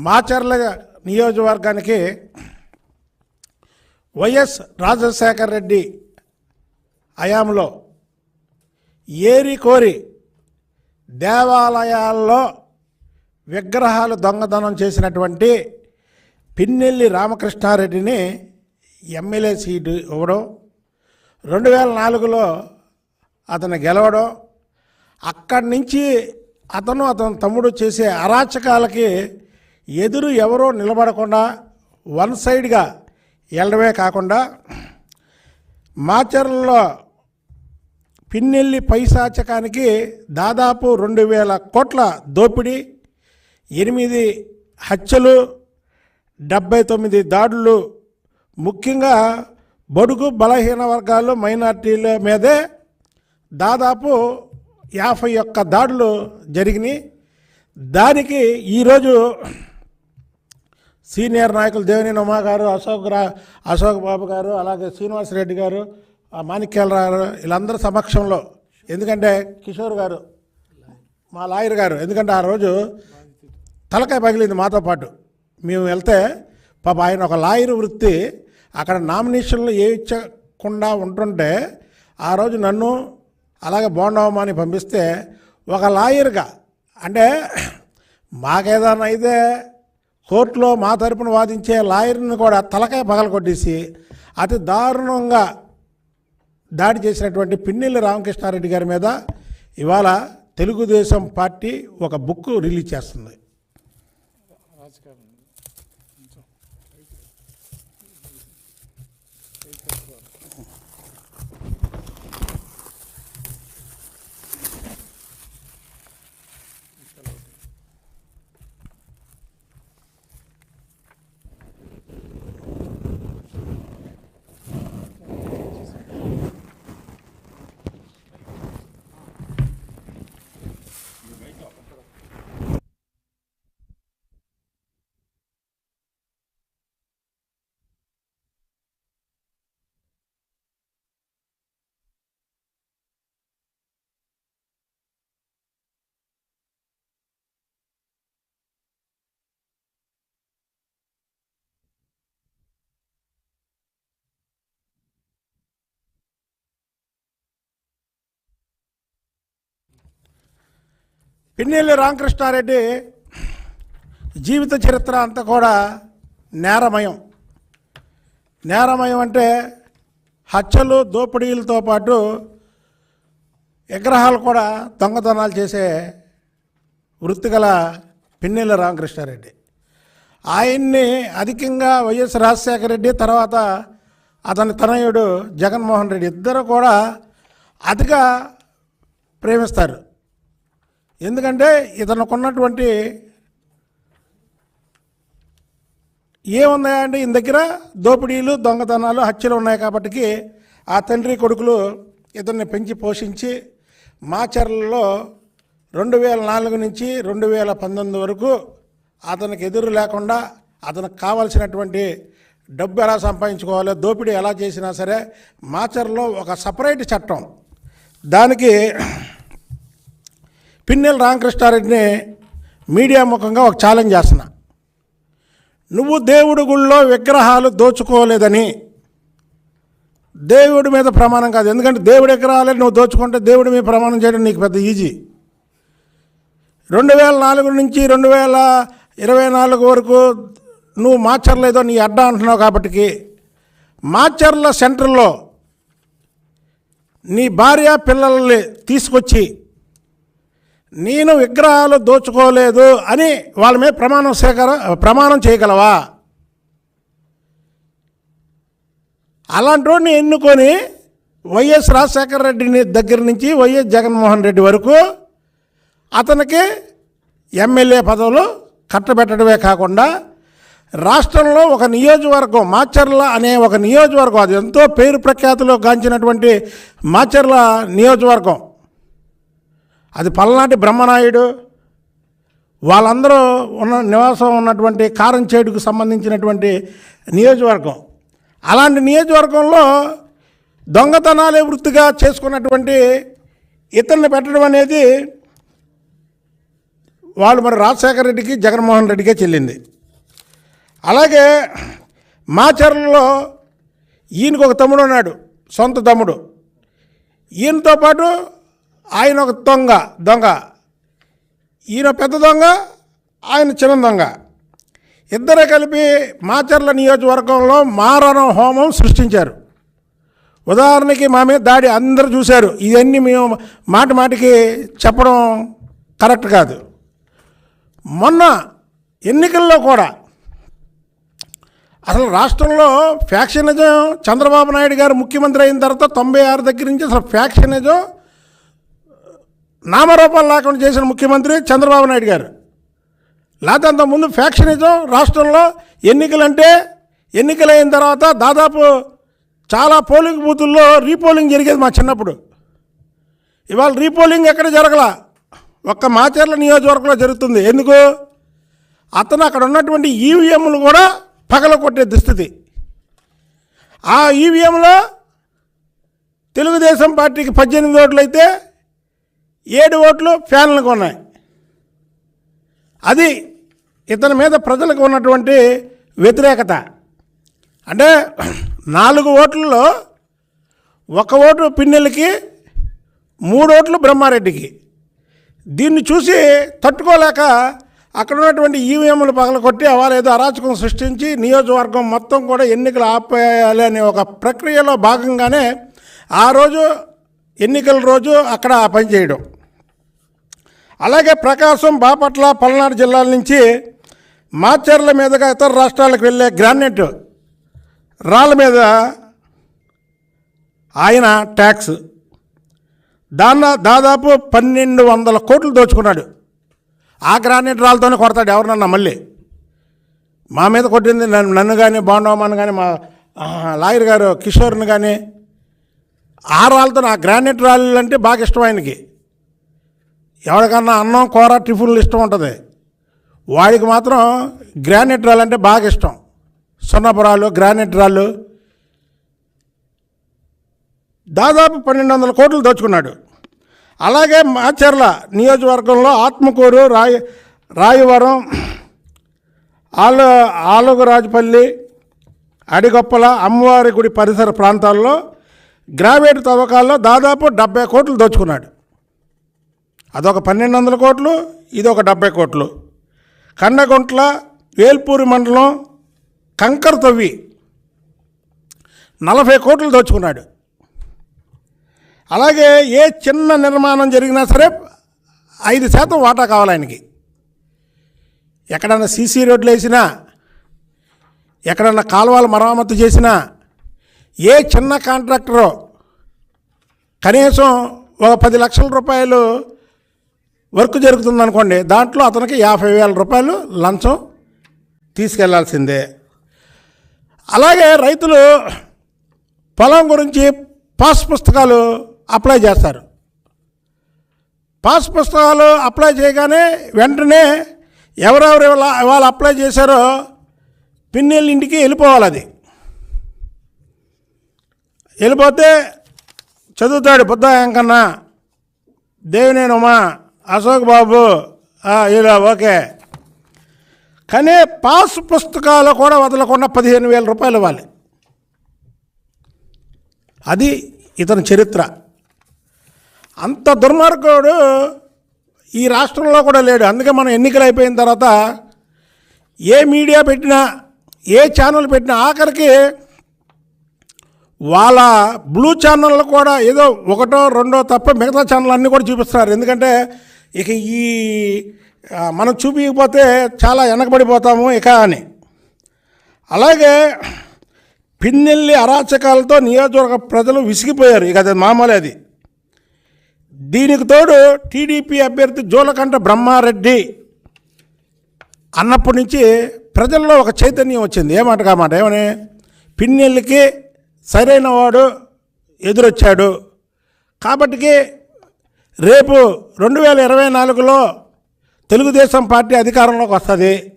మాచర్ల నియోజకవర్గానికి వైఎస్ రాజశేఖర రెడ్డి హయాంలో ఏరి కోరి దేవాలయాల్లో విగ్రహాలు దొంగతనం చేసినటువంటి పిన్నెల్లి రామకృష్ణారెడ్డిని ఎమ్మెల్యే సీటు ఇవ్వడం రెండు వేల నాలుగులో అతను గెలవడం అక్కడి నుంచి అతను అతని తమ్ముడు చేసే అరాచకాలకి ఎదురు ఎవరో నిలబడకుండా వన్ సైడ్గా వెళ్ళడమే కాకుండా మాచర్లలో పిన్నెల్లి పైశాచకానికి దాదాపు రెండు వేల కోట్ల దోపిడీ ఎనిమిది హత్యలు డెబ్బై తొమ్మిది దాడులు ముఖ్యంగా బడుగు బలహీన వర్గాలు మైనార్టీల మీదే దాదాపు యాభై ఒక్క దాడులు జరిగినాయి. దానికి ఈరోజు సీనియర్ నాయకులు దేవినేని ఉమా గారు అశోక్ రా అశోక్ బాబు గారు అలాగే శ్రీనివాస్ రెడ్డి గారు మాణిక్యాలరావు గారు వీళ్ళందరి సమక్షంలో. ఎందుకంటే కిషోర్ గారు మా లాయర్ గారు ఎందుకంటే ఆ రోజు తలకాయ పగిలింది మాతో పాటు. మేము వెళ్తే పాప ఆయన ఒక లాయర్ వృత్తి అక్కడ నామినేషన్లు ఏ ఇచ్చకుండా ఉంటుంటే ఆ రోజు నన్ను అలాగే బోండవమాని పంపిస్తే ఒక లాయర్గా అంటే మాకేదన్నా అయితే కోర్టులో మా తరపున వాదించే లాయర్ని కూడా తలకాయ పగలగొట్టేసి అతి దారుణంగా దాడి చేసినటువంటి పిన్నెల్లి రామకృష్ణారెడ్డి గారి మీద ఇవాళ తెలుగుదేశం పార్టీ ఒక బుక్ రిలీజ్ చేస్తుంది. పిన్నెల్లి రామకృష్ణారెడ్డి జీవిత చరిత్ర అంతా కూడా నేరమయం. నేరమయం అంటే హత్యలు దోపిడీలతో పాటు విగ్రహాలు కూడా దొంగతనాలు చేసే వృత్తిగల పిన్నెల్లి రామకృష్ణారెడ్డి. ఆయన్ని అధికంగా వైఎస్ రాజశేఖర రెడ్డి తర్వాత అతని తనయుడు జగన్మోహన్ రెడ్డి ఇద్దరు కూడా అతిగా ప్రేమిస్తారు. ఎందుకంటే ఇతనుకున్నటువంటి ఏమున్నాయా అంటే ఈయన దగ్గర దోపిడీలు దొంగతనాలు హత్యలు ఉన్నాయి కాబట్టి ఆ తండ్రి కొడుకులు ఇతన్ని పెంచి పోషించి మాచర్లలో రెండు వేల నాలుగు నుంచి రెండు వేల పంతొమ్మిది వరకు అతనికి ఎదురు లేకుండా అతనికి కావలసినటువంటి డబ్బు ఎలా సంపాదించుకోవాలో దోపిడీ ఎలా చేసినా సరే మాచర్లో ఒక సపరేట్ చట్టం. దానికి పిన్నెల రామకృష్ణారెడ్డిని మీడియా ముఖంగా ఒక ఛాలెంజ్ చేస్తున్నా. నువ్వు దేవుడి గుళ్ళో విగ్రహాలు దోచుకోలేదని. దేవుడి మీద ప్రమాణం కాదు. ఎందుకంటే దేవుడి విగ్రహాలే నువ్వు దోచుకుంటే దేవుడి మీద ప్రమాణం చేయడం నీకు పెద్ద ఈజీ రెండు వేల నాలుగు నుంచి రెండు వేల ఇరవై నాలుగు వరకు నువ్వు మార్చర్లేదో నీ అడ్డా అంటున్నావు కాబట్టి మార్చర్ల సెంటర్లో నీ భార్య పిల్లల్ని తీసుకొచ్చి నేను విగ్రహాలు దోచుకోలేదు అని వాళ్ళ మీద ప్రమాణం సేకర ప్రమాణం చేయగలవా? అలాంటి వాడిని ఎన్నుకొని వైఎస్ రాజశేఖర రెడ్డిని దగ్గర నుంచి వైఎస్ జగన్మోహన్ రెడ్డి వరకు అతనికి ఎమ్మెల్యే పదవులు కట్టబెట్టడమే కాకుండా రాష్ట్రంలో ఒక నియోజకవర్గం మాచర్ల అనే ఒక నియోజకవర్గం అది ఎంతో పేరు ప్రఖ్యాతిలో గాంచినటువంటి మాచర్ల నియోజకవర్గం అది పల్నాటి బ్రహ్మనాయుడు. వాళ్ళందరూ ఉన్న నివాసం ఉన్నటువంటి కారంచేడుకు సంబంధించినటువంటి నియోజకవర్గం. అలాంటి నియోజకవర్గంలో దొంగతనాలే వృత్తిగా చేసుకున్నటువంటి ఇతన్ని పెట్టడం అనేది వాళ్ళు మరి రాజశేఖర రెడ్డికి జగన్మోహన్ రెడ్డికే చెల్లింది. అలాగే మాచర్లలో ఈయనకు ఒక తమ్ముడు ఉన్నాడు సొంత తమ్ముడు. ఈయనతో పాటు ఆయన ఒక దొంగ దొంగ. ఈయన పెద్ద దొంగ ఆయన చిన్న దొంగ. ఇద్దరే కలిపి మాచర్ల నియోజకవర్గంలో మారణ హోమం సృష్టించారు. ఉదాహరణకి మా మీద దాడి అందరూ చూశారు. ఇవన్నీ మేము మాటి మాటికి చెప్పడం కరెక్ట్ కాదు. మొన్న ఎన్నికల్లో కూడా అసలు రాష్ట్రంలో ఫ్యాక్షనిజం చంద్రబాబు నాయుడు గారు ముఖ్యమంత్రి అయిన తర్వాత తొంభై ఆరు దగ్గర నుంచి అసలు ఫ్యాక్షనిజం నామరూపాలు లేకుండా చేసిన ముఖ్యమంత్రి చంద్రబాబు నాయుడు గారు. లేకపోతే అంతకుముందు ఫ్యాక్షనిజం రాష్ట్రంలో ఎన్నికలంటే ఎన్నికలైన తర్వాత దాదాపు చాలా పోలింగ్ బూతుల్లో రీపోలింగ్ జరిగేది మా చిన్నప్పుడు. ఇవాళ రీపోలింగ్ ఎక్కడ జరగల? ఒక్క మాచర్ల నియోజకవర్గంలో జరుగుతుంది. ఎందుకు? అతను అక్కడ ఉన్నటువంటి ఈవీఎంలు కూడా పగల కొట్టే దుస్థితి. ఆ ఈవీఎంలో తెలుగుదేశం పార్టీకి పద్దెనిమిది ఓట్లు అయితే ఏడు ఓట్లు ఫ్యాన్లకు ఉన్నాయి. అది ఇతని మీద ప్రజలకు ఉన్నటువంటి వ్యతిరేకత. అంటే నాలుగు ఓట్లలో ఒక ఓటు పిన్నెలకి మూడు ఓట్లు బ్రహ్మారెడ్డికి. దీన్ని చూసి తట్టుకోలేక అక్కడ ఉన్నటువంటి ఈవీఎంలు పగలకొట్టి వాళ్ళు ఏదో అరాచకం సృష్టించి నియోజకవర్గం మొత్తం కూడా ఎన్నికలు ఆపేయాలి అనే ఒక ప్రక్రియలో భాగంగానే ఆ రోజు ఎన్నికల రోజు అక్కడ ఆ అలాగే ప్రకాశం బాపట్ల పల్నాడు జిల్లాల నుంచి మాచర్ల మీదుగా ఇతర రాష్ట్రాలకు వెళ్ళే గ్రానైట్ రాళ్ళ మీద ఆయన ట్యాక్స్. దాన్న దాదాపు పన్నెండు వందల కోట్లు దోచుకున్నాడు. ఆ గ్రానైట్ రాళ్ళతోనే కొడతాడు ఎవరినన్నా మళ్ళీ. మా మీద కొట్టింది నన్ను నన్ను కానీ బాండవమ్మని కానీ మా లాయర్ గారు కిషోర్ని కానీ ఆ రాళ్ళతో ఆ గ్రానైట్ రాళ్ళు అంటే బాగా ఇష్టం ఆయనకి. ఎవరికన్నా అన్నం కూర టిఫిన్లు ఇష్టం ఉంటుంది. వాడికి మాత్రం గ్రానైట్ రాళ్ళు అంటే బాగా ఇష్టం. సున్నపురాలు గ్రానైట్ రాళ్ళు. దాదాపు పన్నెండు వందల కోట్లు దోచుకున్నాడు. అలాగే మాచర్ల నియోజకవర్గంలో ఆత్మకూరు రాయ రాయవరం ఆలు ఆలుగురాజుపల్లి అడిగొప్పల అమ్మవారి గుడి పరిసర ప్రాంతాల్లో గ్రావైట్ తవ్వకాల్లో దాదాపు డెబ్బై కోట్లు దోచుకున్నాడు. అదొక పన్నెండు వందల కోట్లు ఇదొక డెబ్బై కోట్లు. కండగుంట్ల వేల్పూరి మండలం కంకర తవ్వి నలభై కోట్లు దోచుకున్నాడు. అలాగే ఏ చిన్న నిర్మాణం జరిగినా సరే ఐదు శాతం వాటా కావాలి ఆయనకి. ఎక్కడన్నా సీసీ రోడ్లు వేసినా ఎక్కడన్నా కాలువలు మరమ్మతు చేసినా ఏ చిన్న కాంట్రాక్టరు కనీసం ఒక పది లక్షల రూపాయలు వర్క్ జరుగుతుందనుకోండి దాంట్లో అతనికి యాభై వేల రూపాయలు లంచం తీసుకెళ్ళాల్సిందే. అలాగే రైతులు పొలం గురించి పాస్ పుస్తకాలు అప్లై చేస్తారు. పాస్ పుస్తకాలు అప్లై చేయగానే వెంటనే ఎవరెవరు ఇవాళ- వాళ్ళు అప్లై చేశారో పిన్నెళ్ళ ఇంటికి వెళ్ళిపోవాలి అది. వెళ్ళిపోతే చదువుతాడు బుద్ధ వెంకన్న దేవినేనుమా అశోక్ బాబు. ఇలా ఓకే. కానీ పాస్ పుస్తకాలు కూడా వదలకుండా పదిహేను వేల రూపాయలు ఇవ్వాలి. అది ఇతని చరిత్ర. అంత దుర్మార్గుడు ఈ రాష్ట్రంలో కూడా లేడు. అందుకే మనం ఎన్నికలు అయిపోయిన తర్వాత ఏ మీడియా పెట్టినా ఏ ఛానల్ పెట్టినా ఆఖరికి వాళ్ళ బ్లూ ఛానళ్ళు కూడా ఏదో ఒకటో రెండో తప్ప మిగతా ఛానల్ అన్నీ కూడా చూపిస్తున్నారు. ఎందుకంటే ఇక ఈ మనం చూపించకపోతే చాలా వెనకబడిపోతాము ఇక అని. అలాగే పిన్నెల్లి అరాచకాలతో నియోజకవర్గ ప్రజలు విసిగిపోయారు. ఇక అది మామూలు అది. దీనికి తోడు టీడీపీ అభ్యర్థి జోలకంట బ్రహ్మారెడ్డి అన్నప్పటి నుంచి ప్రజల్లో ఒక చైతన్యం వచ్చింది. ఏమాట కామాట ఏమని? పిన్నెల్లికి సరైన వాడు ఎదురొచ్చాడు. కాబట్టికి రేపు రెండు వేల ఇరవై నాలుగులో తెలుగుదేశం పార్టీ అధికారంలోకి వస్తుంది.